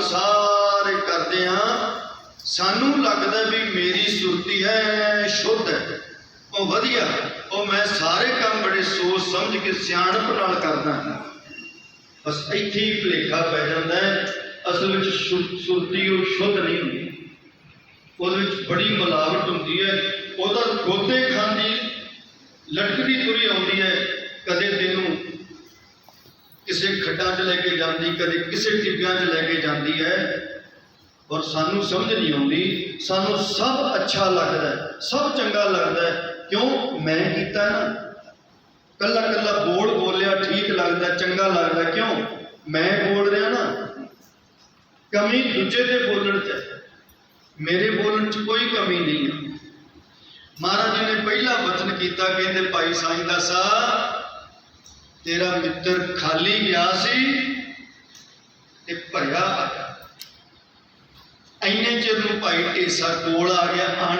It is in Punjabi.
ਕੰਮ ਸਾਰੇ ਕਰਦੇ ਆ ਸਾਨੂੰ ਲੱਗਦਾ ਵੀ ਮੇਰੀ ਸੁਰਤੀ ਹੈ, ਸ਼ੁੱਧ ਹੈ। ਉਹ ਵਧੀਆ, ਉਹ ਮੈਂ ਸਾਰੇ ਕੰਮ ਬੜੇ ਸੋਚ ਸਮਝ ਕੇ ਸਿਆਣਪ ਨਾਲ ਕਰਦਾ ਹਾਂ। ਬਸ ਇੱਥੇ ਹੀ ਭੁਲੇਖਾ ਪੈ ਜਾਂਦਾ ਹੈ, ਅਸਲ ਵਿੱਚ ਸੁਰਤੀ ਉਹ ਸ਼ੁੱਧ ਨਹੀਂ ਹੁੰਦੀ। ਉਹਦੇ ਵਿੱਚ ਬੜੀ ਮਿਲਾਵਟ ਹੁੰਦੀ ਹੈ, ਉਹਦਾ ਗੋਤੇ ਖਾਂਦੀ, ਲਟਕਦੀ ਤੁਰੀ ਆਉਂਦੀ ਹੈ, ਕਦੇ ਤੈਨੂੰ ਕਿਸੇ ਖੱਡਾਂ 'ਚ ਲੈ ਕੇ ਜਾਂਦੀ, ਕਦੇ ਕਿਸੇ ਟਿੱਬਿਆਂ 'ਚ ਲੈ ਕੇ ਜਾਂਦੀ ਹੈ। ਔਰ ਸਾਨੂੰ ਸਮਝ ਨਹੀਂ ਆਉਂਦੀ, ਸਾਨੂੰ ਸਭ ਅੱਛਾ ਲੱਗਦਾ ਸਭ ਚੰਗਾ ਲੱਗਦਾ ਹੈ। ਕਿਉਂ? ਮੈਂ ਕੀਤਾ ਨਾ। ਕੱਲਾ ਕੱਲਾ ਬੋਲ ਬੋਲਿਆ ਠੀਕ ਲੱਗਦਾ, ਚੰਗਾ ਲੱਗਦਾ। ਕਿਉਂ? ਮੈਂ ਬੋਲ ਰਿਹਾ ਨਾ। ਕਮੀ ਦੂਜੇ ਦੇ ਬੋਲਣ 'ਚ ਹੈ। ਮੇਰੇ ਬੋਲਣ 'ਚ ਕੋਈ ਕਮੀ ਨਹੀਂ ਹੈ। ਮਹਾਰਾਜ ਜੀ ਨੇ ਪਹਿਲਾ ਵਚਨ ਕੀਤਾ, ਕਹਿੰਦੇ ਭਾਈ ਸਾਈਂ ਦਾ ਸਾਹਿਬ ਤੇਰਾ ਮਿੱਤਰ ਖਾਲੀ ਗਿਆ ਸੀ ਤੇ ਭਰਿਆ ਆਇਆ ਐਨੇ ਚਿਰ ਨੂੰ ਭਾਈ ਢੇਸਾ ਕੋਲ ਆ ਗਿਆ, ਆਣ